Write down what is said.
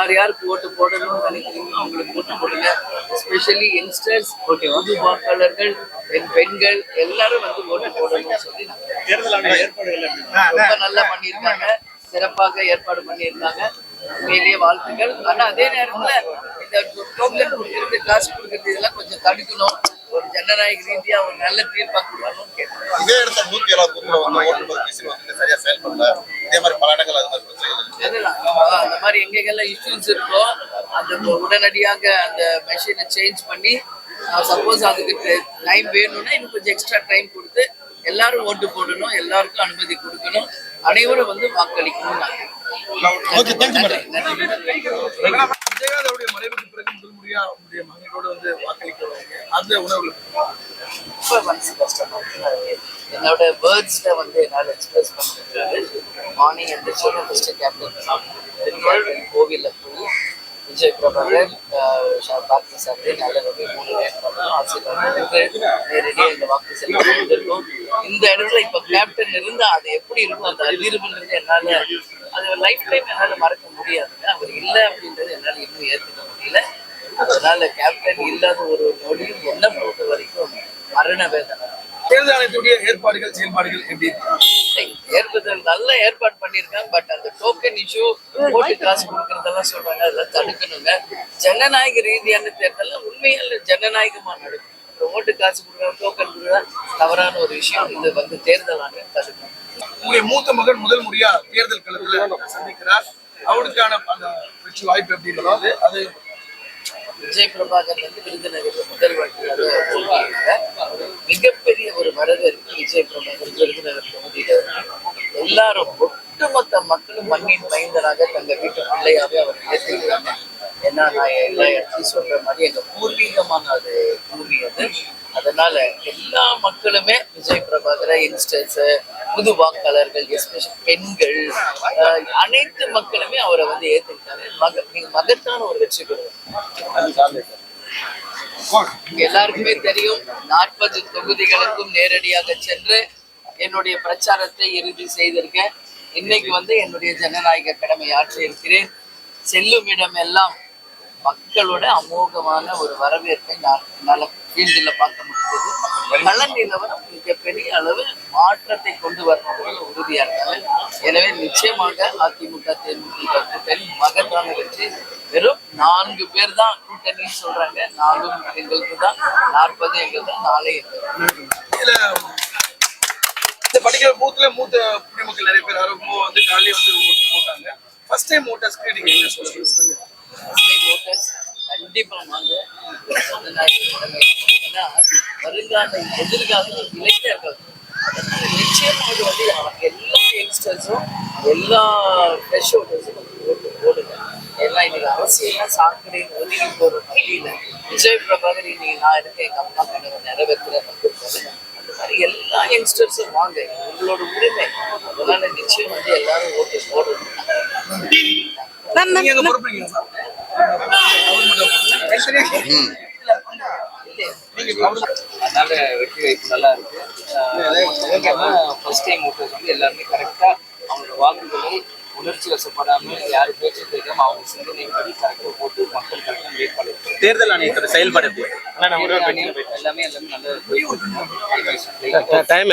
யார் யாருக்கு ஓட்டு போடணும்னு நினைக்கிறீங்களோ அவங்களுக்கு ஓட்டு போடுங்க. எஸ்பெஷலி யங்ஸ்டர்ஸ் புது வாக்காளர்கள் பெண் பெண்கள் எல்லாரும் வந்து ஓட்டு போடணும்னு சொல்லி? ரொம்ப நல்லா பண்ணியிருக்காங்க. சிறப்பாக ஏற்பாடு பண்ணியிருக்காங்க. உண்மையிலேயே வாழ்த்துக்கள். ஆனா அதே நேரத்துல இந்த டோக்கன் கொடுக்கறது காசு கொடுக்கறது இதெல்லாம் கொஞ்சம் தடுக்கணும். ஒரு ஜனநாயக ரீதியா ஒரு நல்ல தீர்ப்பா கொடுக்கணும்னு கேட்டேன் இதே இடத்துல நூத்தி ஏழாவது சரியா செயல்படல. இதே மாதிரி பல இடங்கள் அது மாதிரி பிரச்சனைகள் இருக்கு. அதுதான். ஆஹ் அந்த மாதிரி எங்கெங்கெல்லாம் இஷ்யூஸ் இருக்கோ அந்த உடனடியாக அந்த மெஷினை சேஞ்ச் பண்ணி சப்போஸ் அதுக்கு டைம் வேணும்னா இன்னும் கொஞ்சம் எக்ஸ்ட்ரா டைம் கொடுத்து எல்லாரும் ஓட்டு போடணும் எல்லாருக்கும் அனுமதி கொடுக்கணும். அனைவரும் வந்து வாக்களிக்கணும். மறைவுக்கு பிறகு முதல் முறையா அவருடைய மகனோட வந்து வாக்களிக்க. அந்த உணர்வுகள் ரொம்ப மனசு கஷ்டமா இருக்கு. என்னோட வேர்ட்ஸில் வந்து என்னால் எக்ஸ்பிரஸ் பண்ண முடியாது. மார்னிங் எந்திரிச்சோட ஃபஸ்ட்டு கேப்டன் கோவிலில் போய் விஜய் பிரபாகர் பாக்கி பாரதி நல்ல ரொம்ப மூணு பேர் பண்ணணும் ஆசீர்வாதம் நேரடியாக இந்த வாக்கு செல்லும் இந்த இடத்துல இப்போ கேப்டன் இருந்தால் அது எப்படி இருக்கும்? அந்த அதிர்வுன்றது என்னால் அது லைஃப் டைம் என்னால் மறக்க முடியாதுங்க. அவர் இல்லை அப்படின்றது என்னால் இன்னும் ஏற்றுக்க முடியல. அதனால கேப்டன் இல்லாத ஒரு நொடியும் என்ன பொறுத்த வரைக்கும் மரண வேதனை. தேர்தல் ஆணையத்துடைய ஏற்பாடுகள் செயல்பாடுகள் எப்படி? ஏற்படுத்தல் நல்ல ஏற்பாடு பண்ணியிருக்காங்க பட் அந்த டோக்கன் இஷ்யூ ஓட்டு காசு கொடுக்கறதெல்லாம் சொல்றாங்க அதெல்லாம் தடுக்கணுங்க. ஜனநாயக ரீதியான தேர்தல் உண்மையில் ஜனநாயகமா நடக்கும். ஓட்டு காசு கொடுக்குற டோக்கன் கொடுக்குற தவறான ஒரு விஷயம் இது வந்து தேர்தல் ஆணையம் தடுக்கணும் உங்களுடைய மூத்த மகன் முதல் முறையா தேர்தல் களத்துல சந்திக்கிறார். அவருக்கான அந்த வெற்றி வாய்ப்பு எப்படி இருக்கிறது அது விஜய் பிரபாகர் வந்து விருதுநகர் முதல் போட்டியிட்டாங்க மிகப்பெரிய ஒரு வரவேற்பு விஜய் பிரபாகர் விருதுநகர் தொகுதியில் எல்லாரும் ஒட்டுமொத்த மக்களும் மண்ணின் மைந்தராக தங்கள் வீட்டு பிள்ளையாவே அவர் ஏற்றுக்கிறாங்க ஏன்னா நான் எல்லா இடத்தையும் சொல்ற மாதிரி எங்க பூர்வீகமான அது பூமி அது. அதனால எல்லா மக்களுமே விஜய் பிரபாகர யங்ஸ்டர்ஸ் புது வாக்காளர்கள் எஸ்பெஷல் பெண்கள் அனைத்து மக்களுமே அவரை வந்து ஏற்றிருக்காரு மக நீங்க மகத்தான ஒரு வெற்றி பெறுவார் எல்லாருக்குமே தெரியும் நாற்பது தொகுதிகளுக்கும் நேரடியாக சென்று என்னுடைய பிரச்சாரத்தை இறுதி செய்திருக்கேன். இன்னைக்கு வந்து என்னுடைய ஜனநாயக கடமை ஆற்றி இருக்கிறேன் செல்லும் இடமெல்லாம் மக்களோட அமோகமான ஒரு வரவேற்பை நான் என்னால் ஃபீல்டில் பார்க்க முடிஞ்சது கள நிலவரம் மிகப்பெரிய அளவு மாற்றத்தை கொண்டு வரணுங்கிறது உறுதியாக இருக்காங்க எனவே நிச்சயமாக அதிமுக தேமுதிக கூட்டணி மகத்தான வெற்றி வெறும் நான்கு பேர் தான் கூட்டணின்னு சொல்றாங்க. நாலும் எங்களுக்கு தான் நாற்பது எங்களுக்கு தான் இதுல இந்த படிக்கிற பூத்துல மூத்த குடிமக்கள் நிறைய பேர் ஆரோக்கியமா வந்து காலையில வந்து ஓட்டு போட்டாங்க. ஃபர்ஸ்ட் டைம் ஓட்டர்ஸ்க்கு நீங்க என்ன சொல்லுங்க voters கண்டிப்பா வாங்க. ஏன்னா வருங்கால எதிர்கால இளைஞர்கள். அதனால நிச்சயமாக வந்து எல்லா யங்ஸ்டர்ஸும் எல்லா ஃப்ரெஷ் ஓட்டர்ஸும் எல்லாம் இன்னைக்கு அரசியல்லாம் சாக்கடைன்னு ஒதுங்கி போற வழியில விஜய் பிரபாகர் இன்னைக்கு நான் இருக்கேன் எங்க அம்மா கனவை வந்திருக்காரு அந்த மாதிரி எல்லா யங்ஸ்டர்ஸும் வாங்க. உங்களோட உரிமை. அதனால நிச்சயம் வந்து எல்லாரும் ஓட்டு போடணும். அதனால வெற்றி வாய்ப்பு நல்லா இருக்கு. ஃபர்ஸ்ட் டைம் ஓட்டர்ஸ் வந்து எல்லாருமே கரெக்டாக அவங்களோட வாக்குகளை உணர்ச்சி வசப்படாம யாரும் பேச்சு கேட்காம அவங்க சிந்தனைப்படி கரெக்டாக போட்டு மக்கள் கரெக்டாக வேட்பாளர் தேர்தல் ஆணையத்தோட செயல்பாடு எப்படி? எல்லாமே எல்லாமே நல்லா டைம்